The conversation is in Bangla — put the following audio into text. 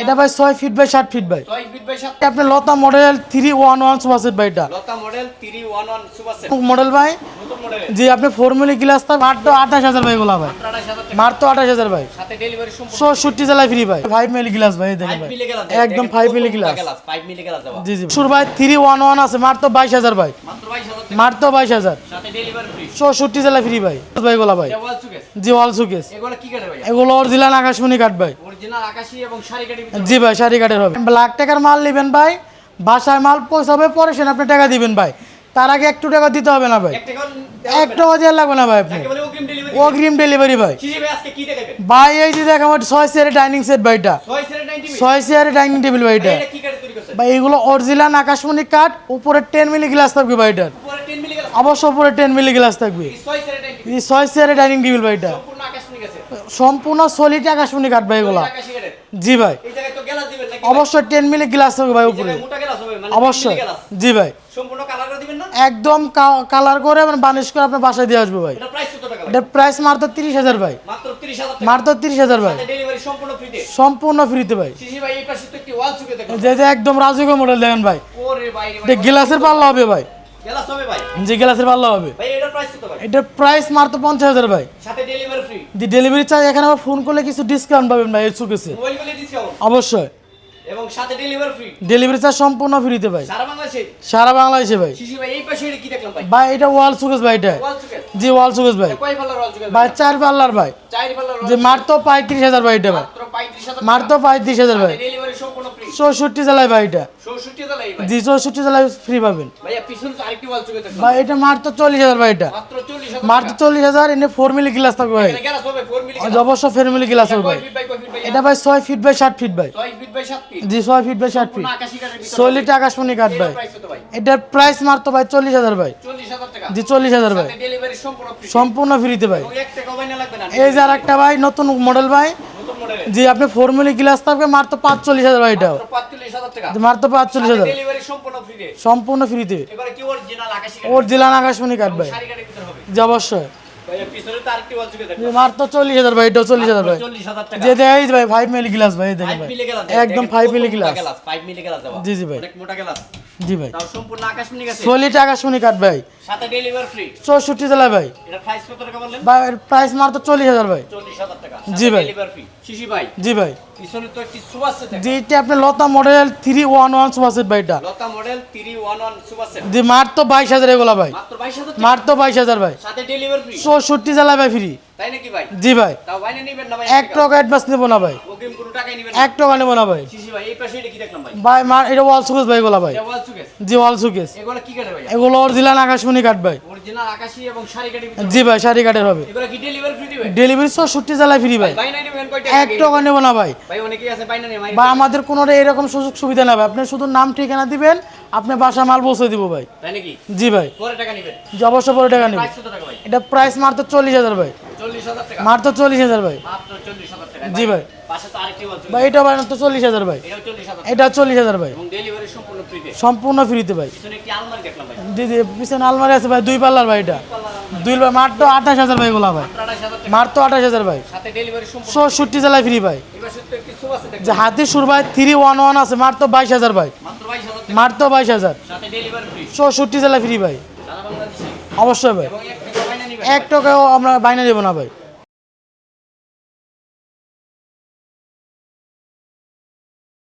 এটা ভাই ছয় ফিট বাই ষাট ফিট ভাই। আপনার Lata model three one one ভাই এটা। Lata model three one model ভাই। জি আপনি ফর্মুলি গ্লাস তার মাত্র আঠাশ হাজার ভাই এগুলা ভাই। মাত্র আঠাশ হাজার ভাই। চৌষট্টি জেলায় ফ্রি ভাই। ফাইভ মিলি গ্লাস ভাই দেখেন ভাই। একদম ফাইভ মিলি গ্লাস জি জি। সুর ভাই থ্রি ওয়ান ওয়ান আছে মাত্র বাইশ হাজার ভাই। মাত্র বাইশ হাজার চৌষট্টি জেলায় ফ্রি ভাই। ভাই এগুলা ভাই। জি ওয়াল সুকেস এগুলো অরিজিনাল আকাশমণি কাঠ ভাই। জি ভাই শাড়ি কাঠের হবে। ব্ল্যাক টাকার মাল নেবেন ভাই। বাসায় মাল পৌঁছাবে পরে সেন আপনি টাকা দিবেন ভাই। তার আগে একটু টাকা দিতে হবে না ভাই। এক টাকা এক লাগবে না ভাই আপনি। অগ্রিম ডেলিভারি ভাই। ভাই এই যে দেখ আমার ছয় চেয়ারের ডাইনিং সেট ভাইটা ছয় সেরে 90 ছয় চেয়ারের ডাইনিং টেবিল ভাইটা এটা। ভাই এগুলো অরিজিনাল আকাশমণি কাঠ উপরে টেন মিলি গ্লাস থাকবে ভাইটার উপরে 10 মিলি গ্লাস অবশ্য উপরে টেন মিলি গ্লাস থাকবে। ছয় সেরে 90 এই ছয় চেয়ারের ডাইনিং টেবিল ভাইটা সম্পূর্ণ সলিড আকাশমণি কাঠ ভাই এগুলো। জি ভাই। নাকি? অবশ্যই টেন মিলি গ্লাস থাকবে ভাই উপরে। মানে অবশ্যই। 10 মিলি গ্লাস জি ভাই সম্পূর্ণ কালার করে দিবেন না একদম কালার করে মানে বানিশ করে আপনার বাসায় দিয়ে আসবে ভাই। এটা প্রাইস মাত্র তিরিশ হাজার ভাই। মাত্র 30000 মাত্র তিরিশ হাজার ভাই। সম্পূর্ণ ফ্রিতে ভাই। যে যে একদম রাজুকে মডেল দেখেন ভাই। ওরে ভাই রে এটা গ্লাসের পাল্লা হবে ভাই। গ্লাস হবে ভাই। যে গ্লাসের পাল্লা হবে। ভাই এটার প্রাইস কত ভাই? এটার প্রাইস মাত্র পঞ্চাশ হাজার ভাই। সাথে ডেলিভারি ফ্রি যে ডেলিভারি চার্জ এখানে ফোন করলে কিছু ডিসকাউন্ট পাবেন ভাই এই সুকেসে মোবাইলগুলো ডিসকাউন্ট অবশ্যই। এবং সাথে ডেলিভারি ফ্রি ডেলিভারি চার্জ সম্পূর্ণ ফ্রিতে ভাই। সারা বাংলাদেশে? সারা বাংলাদেশে ভাই। শিশি ভাই এই পাশে এটা কি দেখলাম ভাই? ভাই এটা ওয়াল সুকেস ভাই এটা। ওয়াল সুকে জি ওয়াল সুকেস ভাই। কয় পাল্লার ওয়াল সুকে ভাই চার পাল্লার ভাই। চার পাল্লার যে মাত্র পঁয়ত্রিশ হাজার ভাই এটা ভাই। মাত্র 35000 মাত্র পঁয়ত্রিশ হাজার ভাই। ডেলিভারি সম্পূর্ণ ফ্রি চৌষট্টি জেলায় ভাই এটা। 64 টাকা ভাই। জি চৌষট্টি জেলায় ফ্রি পাবেন। ভাইয়া পিছনে তো আরেকটি ওয়াল সুকে দেখলাম ভাই এটা মাত্র চল্লিশ হাজার ভাই এটা। মাত্র 40000 মাত্র চল্লিশ হাজার এনে ফোর মিলি গ্লাস থাকবে ভাই। এটা গ্লাস হবে 4 মিলি আজ অবশ্য ফোর মিলি গ্লাস হবে ভাই। এটা ভাই ছয় ফিট বাই ষাট ফিট ভাই। 6 বাই 7 ফিট জি ছয় ফিট বাই ষাট ফিট আকাশমণি কাঠ ভাই। প্রাইস এটার ভাই চল্লিশ হাজার ভাই। জি চল্লিশ হাজার ভাই। সম্পূর্ণ ফ্রিতে ভাই। এই যে আর একটা ভাই নতুন মডেল ভাই। নতুন জি আপনি গ্লাস থাকবে মাত্র পাঁচচল্লিশ হাজার ভাই এটাও। মাত্র 45000 টাকা। জি, পাঁচচল্লিশ হাজার। সম্পূর্ণ ফ্রিতে ওর জেলান আকাশমণি কাঠ ভাই। শাড়ি কাঠের ভিতরে হবে। জি অবশ্যই। মাত্র চল্লিশ হাজার ভাই এটাও চল্লিশ হাজার ভাই। 40000 টাকা। যে দেয় ভাই ফাইভ মিলি গ্লাস ভাই দেখেন 5 ভাই। একদম five milli glass 5 milli glass দেওয়া। জি, জি ভাই। মোটা গ্লাস জি ভাই। সম্পূর্ণ সলিড আকাশমণি কাঠ ভাই। সাথে ডেলিভারি ফ্রি চৌষট্টি জেলায় ভাই। এটা প্রাইস কত টাকা বললেন? ভাই এর প্রাইস মাত্র চল্লিশ হাজার ভাই। 40000 টাকা। জি ভাই। ডেলিভারি ফ্রি শিশি ভাই জি ভাই। পিছনে তো একটি সুপার সেট জি এটা আপনার Lata model three one one super set ভাই এটা। লতা মডেল 311 সুপার সেট জি মাত্র বাইশ হাজার এগুলা ভাই। মাত্র 22000 টাকা। মাত্র বাইশ হাজার ভাই। সাথে ডেলিভারি ফ্রি চৌষট্টি জেলায় ভাই ফ্রি তাই নাকি ভাই? জি ভাই। তাও বাইনে নেবেন না ভাই? এক টাকা অ্যাডভান্স নেব না ভাই। অগ্রিম কোনো টাকাই নেবেন এক টাকা নেব না ভাই। শিশি ভাই এই পাশে এটা কি দেখলাম ভাই? ভাই মা এটা ওয়াল সুকেস ভাই এগুলা ভাই। এটা ওয়াল সুকেস জি ওয়াল সুকেস এগুলো কি কাটে ভাই? এগুলো অরিজিনাল আকাশমণি কাঠ ভাই। অরিজিনাল আকাশি এবং শাড়ি ভিতরে জি ভাই শাড়ি কাঠের হবে। এগুলো কি ডেলিভারি ফ্রি দিবেন ডেলিভারি জেলায় ফ্রি ভাই। বাইনা নেবেন কয়টা এক টাকা নেব না ভাই। ভাই অনেকেই আছে বাইনা নেই বা আমাদের কোনো এরকম সুযোগ সুবিধা না ভাই। আপনি শুধু নাম ঠিকানা দিবেন আপনি বাসা মাল পৌঁছে দিব ভাই। তাই নাকি? জি ভাই। পরে টাকা নেবেন। জি অবশ্য পরে টাকা নেব। প্রাইস টাকা ভাই? এটা প্রাইস মাত্র চল্লিশ হাজার ভাই। 40000 টাকা মাত্র চল্লিশ হাজার ভাই। মাত্র 40000 টাকা। জি ভাই। তো ভাই এটা ভাই মাত্র চল্লিশ হাজার ভাই। এটাও 40000 এটা চল্লিশ হাজার ভাই। সম্পূর্ণ ফ্রিতে ভাই। ভাই। জি জি পিছনে আলমারি আছে ভাই দুই পাল্লার ভাই এটা। দুই পাল্লার মাত্র আঠাশ হাজার ভাই এগুলা ভাই। 28000 টাকা। মাত্র আঠাশ হাজার ভাই। চৌষট্টি জেলায় ফ্রি ভাই। যে হাতি সুর ভাই থ্রি ওয়ান ওয়ান আছে মাত্র বাইশ হাজার ভাই। মাত্র 22000 টাকা। মাত্র বাইশ হাজার। চৌষট্টি জেলায় ফ্রি ভাই। অবশ্যই ভাই। এক টাকাও আমরা বাইনা দেবো না ভাই।